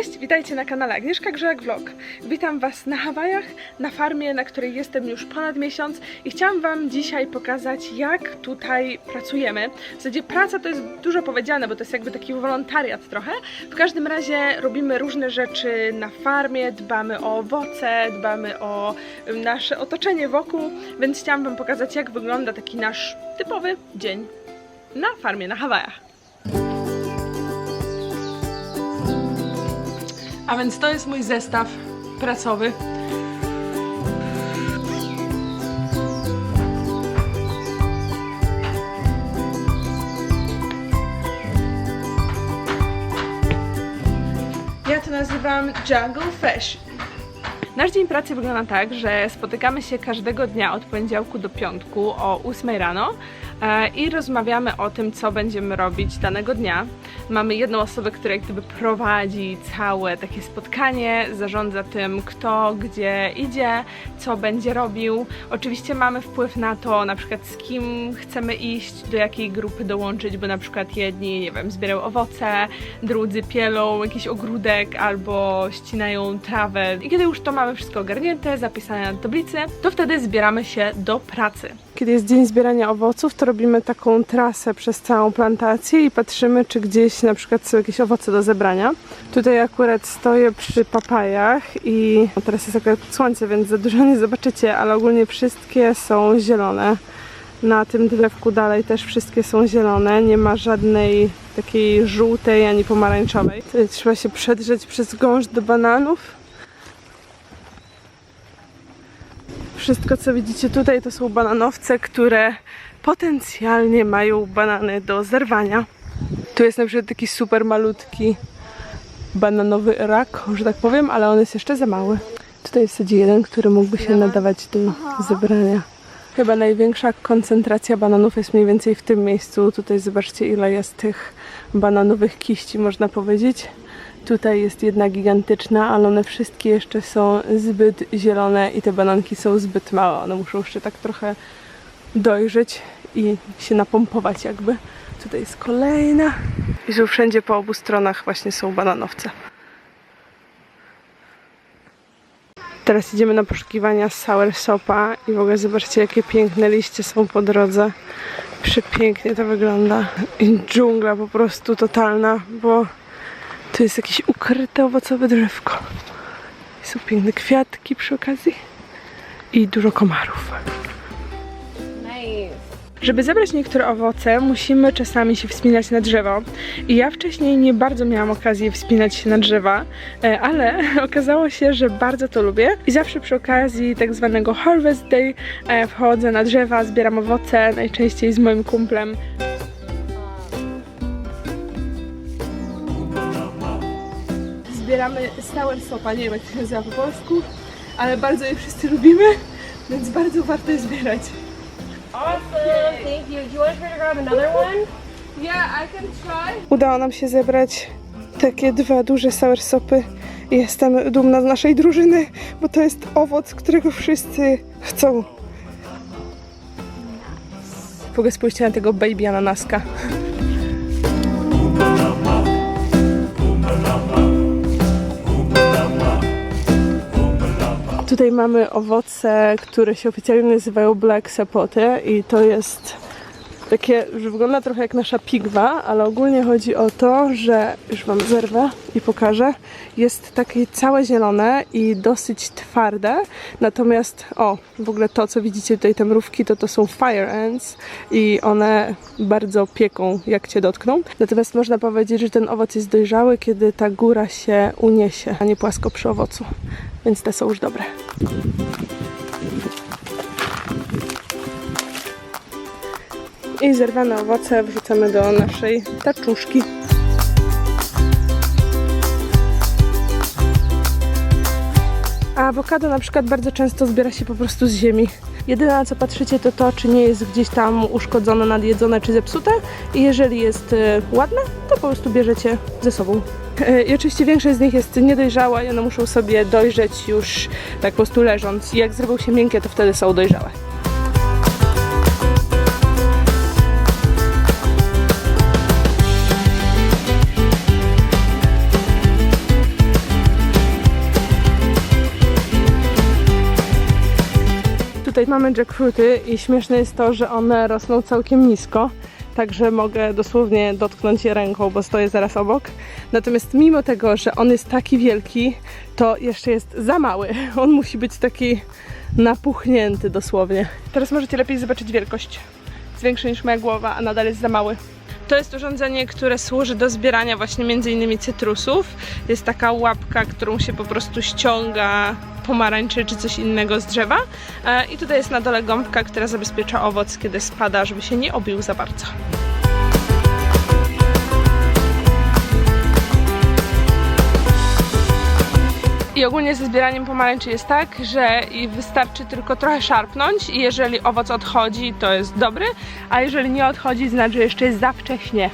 Cześć, witajcie na kanale Agnieszka Grzeg Vlog. Witam Was na Hawajach, na farmie, na której jestem już ponad miesiąc i chciałam Wam dzisiaj pokazać, jak tutaj pracujemy. W zasadzie praca to jest dużo powiedziane, bo to jest jakby taki wolontariat trochę. W każdym razie robimy różne rzeczy na farmie, dbamy o owoce, dbamy o nasze otoczenie wokół, więc chciałam Wam pokazać, jak wygląda taki nasz typowy dzień na farmie na Hawajach. A więc to jest mój zestaw pracowy. Ja to nazywam Jungle Fresh. Nasz dzień pracy wygląda tak, że spotykamy się każdego dnia od poniedziałku do piątku o 8 rano i rozmawiamy o tym, co będziemy robić danego dnia. Mamy jedną osobę, która jak gdyby prowadzi całe takie spotkanie, zarządza tym, kto gdzie idzie, co będzie robił. Oczywiście mamy wpływ na to, na przykład z kim chcemy iść, do jakiej grupy dołączyć, bo na przykład jedni, nie wiem, zbierają owoce, drudzy pielą jakiś ogródek albo ścinają trawę. I kiedy już to mamy wszystko ogarnięte, zapisane na tablicy, to wtedy zbieramy się do pracy. Kiedy jest dzień zbierania owoców, to robimy taką trasę przez całą plantację i patrzymy, czy gdzieś na przykład są jakieś owoce do zebrania. Tutaj akurat stoję przy papajach i no teraz jest akurat słońce, więc za dużo nie zobaczycie, ale ogólnie wszystkie są zielone. Na tym drewku dalej też wszystkie są zielone, nie ma żadnej takiej żółtej ani pomarańczowej. Tutaj trzeba się przedrzeć przez gąszcz do bananów. Wszystko, co widzicie tutaj, to są bananowce, które potencjalnie mają banany do zerwania. Tu jest na przykład taki super malutki bananowy rak, że tak powiem, ale on jest jeszcze za mały. Tutaj jest jeden, który mógłby się nadawać do zebrania. Chyba największa koncentracja bananów jest mniej więcej w tym miejscu. Tutaj zobaczcie, ile jest tych bananowych kiści, można powiedzieć. Tutaj jest jedna gigantyczna, ale one wszystkie jeszcze są zbyt zielone i te bananki są zbyt małe. One muszą jeszcze tak trochę dojrzeć i się napompować jakby. Tutaj jest kolejna. I tu wszędzie po obu stronach właśnie są bananowce. Teraz idziemy na poszukiwania sour sopa i w ogóle zobaczcie jakie piękne liście są po drodze. Przepięknie to wygląda. I dżungla po prostu totalna, bo tu jest jakieś ukryte owocowe drzewko. I są piękne kwiatki przy okazji i dużo komarów. Żeby zebrać niektóre owoce, musimy czasami się wspinać na drzewo. I ja wcześniej nie bardzo miałam okazję wspinać się na drzewa, e, ale okazało się, że bardzo to lubię. I zawsze przy okazji tak zwanego Harvest Day e, wchodzę na drzewa, zbieram owoce, najczęściej z moim kumplem. Zbieramy sour sopa, nie wiem jak to się nazywa po polsku, ale bardzo je wszyscy lubimy, więc bardzo warto je zbierać. Awesome. Thank you. Do you want her to grab another one? Yeah, I can try. Udało nam się zebrać takie dwa duże sour sopy. i Jestem dumna z naszej drużyny, bo to jest owoc, którego wszyscy chcą. W ogóle spójrzcie na tego baby ananaska. Tutaj mamy owoce, które się oficjalnie nazywają black sapote i to jest takie, że wygląda trochę jak nasza pigwa, ale ogólnie chodzi o to, że już wam zerwę i pokażę. Jest takie całe zielone i dosyć twarde, natomiast o, w ogóle to co widzicie tutaj te mrówki, to to są fire ants i one bardzo pieką jak cię dotkną. Natomiast można powiedzieć, że ten owoc jest dojrzały, kiedy ta góra się uniesie, a nie płasko przy owocu. Więc te są już dobre. I zerwane owoce wrzucamy do naszej taczuszki. A awokado na przykład bardzo często zbiera się po prostu z ziemi. Jedyne na co patrzycie to to, czy nie jest gdzieś tam uszkodzone, nadjedzone czy zepsute. I jeżeli jest e, ładne, to po prostu bierzecie ze sobą. E, I oczywiście większość z nich jest niedojrzała i one muszą sobie dojrzeć już tak po prostu leżąc. I jak zrobią się miękkie, to wtedy są dojrzałe. Tutaj mamy jackfruity i śmieszne jest to, że one rosną całkiem nisko, także mogę dosłownie dotknąć je ręką, bo stoję zaraz obok. Natomiast mimo tego, że on jest taki wielki, to jeszcze jest za mały. On musi być taki napuchnięty dosłownie. Teraz możecie lepiej zobaczyć wielkość. Jest większy niż moja głowa, a nadal jest za mały. To jest urządzenie, które służy do zbierania właśnie między innymi cytrusów. Jest taka łapka, którą się po prostu ściąga pomarańczy czy coś innego z drzewa. E, I tutaj jest na dole gąbka, która zabezpiecza owoc, kiedy spada, żeby się nie obił za bardzo. I ogólnie ze zbieraniem pomarańczy jest tak, że wystarczy tylko trochę szarpnąć i jeżeli owoc odchodzi, to jest dobry, a jeżeli nie odchodzi, znaczy, że jeszcze jest za wcześnie.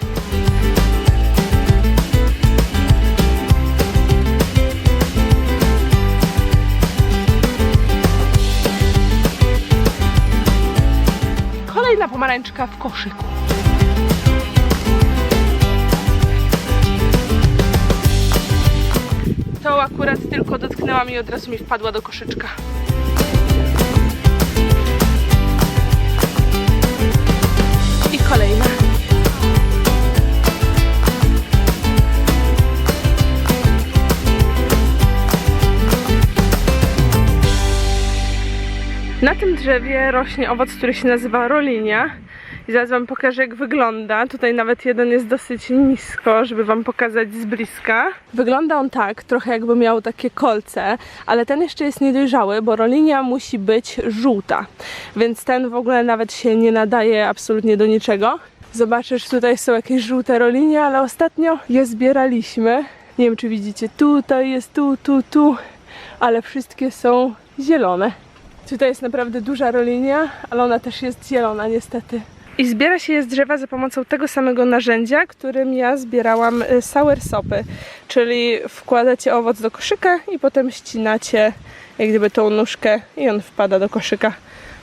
Kolejna pomarańczka w koszyku. Akurat tylko dotknęłam i od razu mi wpadła do koszyczka. I kolejna. Na tym drzewie rośnie owoc, który się nazywa rolinia. I zaraz Wam pokażę, jak wygląda. Tutaj nawet jeden jest dosyć nisko, żeby Wam pokazać z bliska. Wygląda on tak, trochę jakby miał takie kolce, ale ten jeszcze jest niedojrzały, bo rolinia musi być żółta. Więc ten w ogóle nawet się nie nadaje absolutnie do niczego. Zobaczysz, tutaj są jakieś żółte rolinie, ale ostatnio je zbieraliśmy. Nie wiem, czy widzicie, tutaj jest, tu, tu, tu, ale wszystkie są zielone. Tutaj jest naprawdę duża rolinia, ale ona też jest zielona niestety. I zbiera się je z drzewa za pomocą tego samego narzędzia, którym ja zbierałam y, soursopy, czyli wkładacie owoc do koszyka i potem ścinacie jak gdyby tą nóżkę i on wpada do koszyka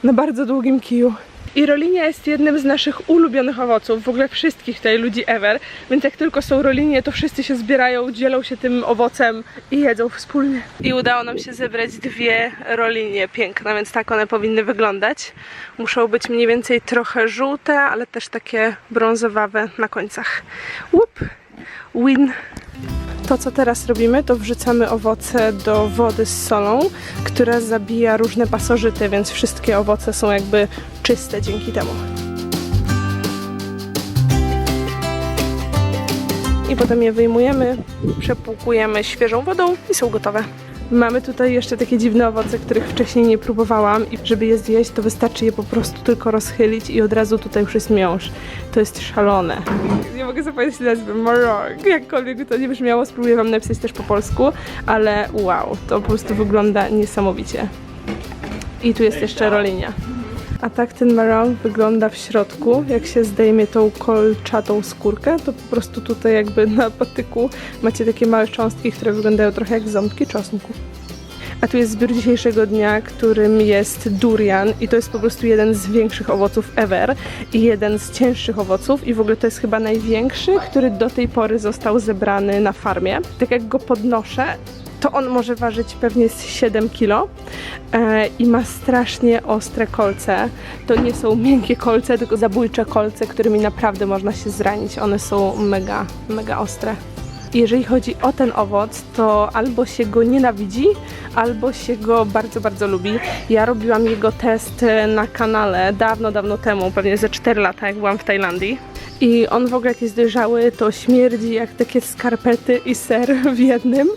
na bardzo długim kiju. I rolinia jest jednym z naszych ulubionych owoców, w ogóle wszystkich tutaj ludzi ever, więc jak tylko są rolinie, to wszyscy się zbierają, dzielą się tym owocem i jedzą wspólnie. I udało nam się zebrać dwie rolinie piękne, więc tak one powinny wyglądać. Muszą być mniej więcej trochę żółte, ale też takie brązowawe na końcach. Łup! Win! To, co teraz robimy, to wrzucamy owoce do wody z solą, która zabija różne pasożyty, więc wszystkie owoce są jakby czyste dzięki temu. I potem je wyjmujemy, przepłukujemy świeżą wodą i są gotowe. Mamy tutaj jeszcze takie dziwne owoce, których wcześniej nie próbowałam i żeby je zjeść, to wystarczy je po prostu tylko rozchylić i od razu tutaj już jest miąższ. To jest szalone. Nie mogę zapamiętać nazwy, morog. Jakkolwiek to nie brzmiało, spróbuję wam napisać też po polsku, ale wow, to po prostu wygląda niesamowicie. I tu jest jeszcze rolinia. A tak ten marong wygląda w środku. Jak się zdejmie tą kolczatą skórkę, to po prostu tutaj jakby na patyku macie takie małe cząstki, które wyglądają trochę jak ząbki czosnku. A tu jest zbiór dzisiejszego dnia, którym jest durian i to jest po prostu jeden z większych owoców ever i jeden z cięższych owoców i w ogóle to jest chyba największy, który do tej pory został zebrany na farmie. Tak jak go podnoszę, to on może ważyć pewnie z 7 kg e, i ma strasznie ostre kolce. To nie są miękkie kolce, tylko zabójcze kolce, którymi naprawdę można się zranić. One są mega, mega ostre. Jeżeli chodzi o ten owoc, to albo się go nienawidzi, albo się go bardzo, bardzo lubi. Ja robiłam jego test e, na kanale dawno, dawno temu, pewnie ze 4 lata, jak byłam w Tajlandii. I on w ogóle jak jest dojrzały, to śmierdzi jak takie skarpety i ser w jednym,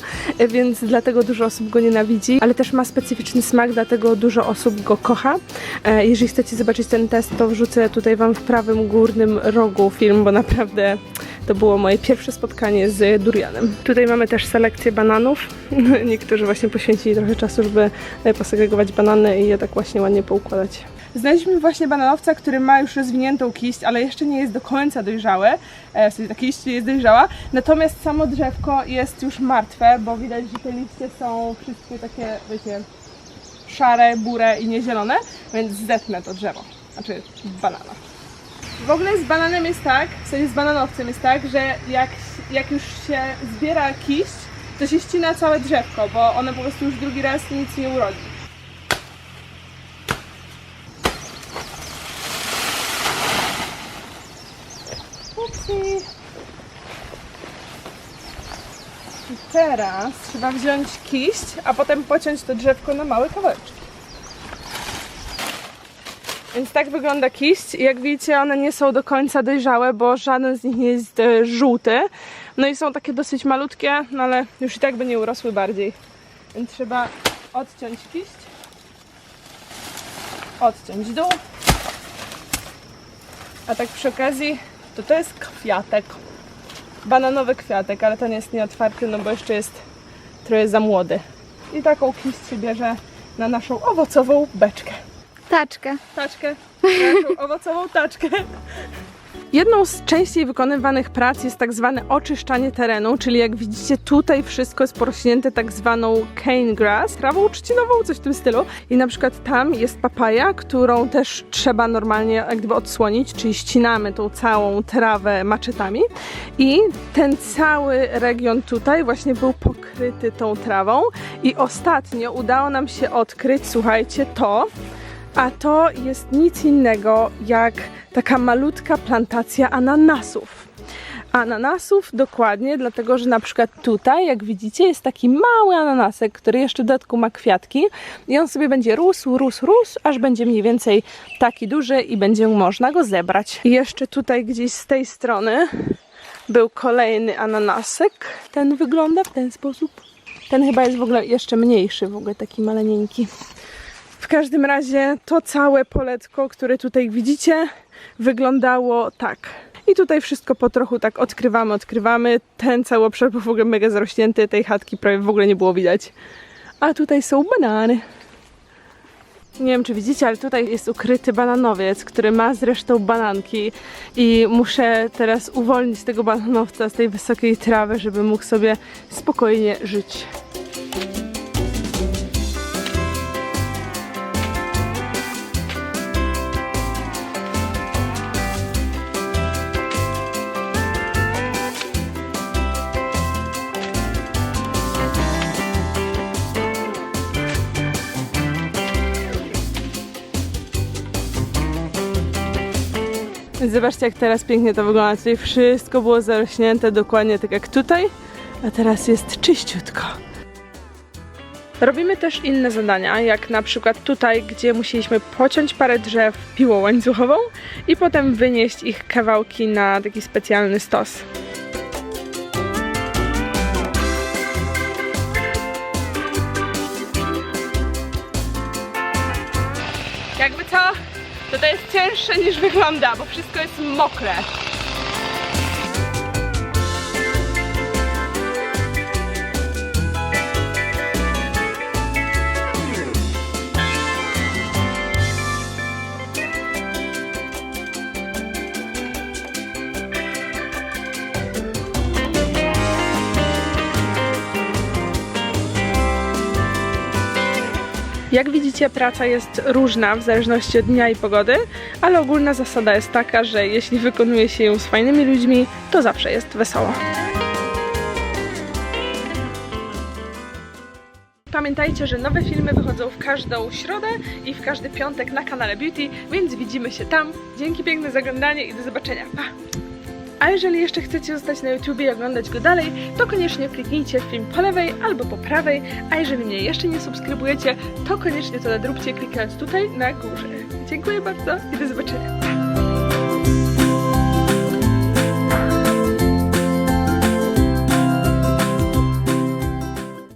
więc dlatego dużo osób go nienawidzi, ale też ma specyficzny smak, dlatego dużo osób go kocha. E, Jeżeli chcecie zobaczyć ten test, to wrzucę tutaj Wam w prawym górnym rogu film, bo naprawdę to było moje pierwsze spotkanie z durianem. Tutaj mamy też selekcję bananów. Niektórzy właśnie poświęcili trochę czasu, żeby e, posegregować banany i je tak właśnie ładnie poukładać. Znaleźliśmy właśnie bananowca, który ma już rozwiniętą kiść, ale jeszcze nie jest do końca dojrzałe. E, w sensie ta kiść jest dojrzała. Natomiast samo drzewko jest już martwe, bo widać, że te liście są wszystkie takie, wiecie, szare, bure i niezielone, więc zetnę to drzewo. Znaczy banana. W ogóle z bananem jest tak, w sensie z bananowcem jest tak, że jak, jak już się zbiera kiść, to się ścina całe drzewko, bo one po prostu już drugi raz nic nie urodzi. I teraz trzeba wziąć kiść, a potem pociąć to drzewko na małe kawałeczki. Więc tak wygląda kiść. Jak widzicie, one nie są do końca dojrzałe, bo żaden z nich nie jest e, żółty. No i są takie dosyć malutkie, no ale już i tak by nie urosły bardziej. Więc trzeba odciąć kiść, odciąć dół. A tak przy okazji, to to jest kwiatek. Bananowy kwiatek, ale ten jest nieotwarty, no bo jeszcze jest trochę za młody. I taką się bierze na naszą owocową beczkę. Taczkę. Taczkę, naszą owocową taczkę. Jedną z częściej wykonywanych prac jest tak zwane oczyszczanie terenu, czyli jak widzicie tutaj wszystko jest porośnięte tak zwaną cane grass, trawą trzcinową, coś w tym stylu. I na przykład tam jest papaja, którą też trzeba normalnie jak gdyby odsłonić, czyli ścinamy tą całą trawę maczetami. I ten cały region tutaj właśnie był pokryty tą trawą. I ostatnio udało nam się odkryć, słuchajcie, to, a to jest nic innego jak taka malutka plantacja ananasów. Ananasów dokładnie, dlatego że na przykład tutaj, jak widzicie, jest taki mały ananasek, który jeszcze w dodatku ma kwiatki i on sobie będzie rósł, rósł, rósł, aż będzie mniej więcej taki duży i będzie można go zebrać. I jeszcze tutaj gdzieś z tej strony był kolejny ananasek. Ten wygląda w ten sposób. Ten chyba jest w ogóle jeszcze mniejszy, w ogóle taki maleńki. W każdym razie to całe poletko, które tutaj widzicie, wyglądało tak. I tutaj wszystko po trochu tak odkrywamy, odkrywamy. Ten cały obszar był w ogóle mega zarośnięty, tej chatki prawie w ogóle nie było widać. A tutaj są banany. Nie wiem, czy widzicie, ale tutaj jest ukryty bananowiec, który ma zresztą bananki i muszę teraz uwolnić tego bananowca z tej wysokiej trawy, żeby mógł sobie spokojnie żyć. Więc zobaczcie, jak teraz pięknie to wygląda. Tutaj wszystko było zarośnięte dokładnie tak jak tutaj, a teraz jest czyściutko. Robimy też inne zadania, jak na przykład tutaj, gdzie musieliśmy pociąć parę drzew piłą łańcuchową i potem wynieść ich kawałki na taki specjalny stos. Jakby co, to to jest cięższe niż wygląda, bo wszystko jest mokre. Jak widzicie, praca jest różna w zależności od dnia i pogody, ale ogólna zasada jest taka, że jeśli wykonuje się ją z fajnymi ludźmi, to zawsze jest wesoło. Pamiętajcie, że nowe filmy wychodzą w każdą środę i w każdy piątek na kanale Beauty, więc widzimy się tam. Dzięki piękne za oglądanie i do zobaczenia. Pa! A jeżeli jeszcze chcecie zostać na YouTubie i oglądać go dalej, to koniecznie kliknijcie film po lewej albo po prawej, a jeżeli mnie jeszcze nie subskrybujecie, to koniecznie to nadróbcie klikając tutaj na górze. Dziękuję bardzo i do zobaczenia.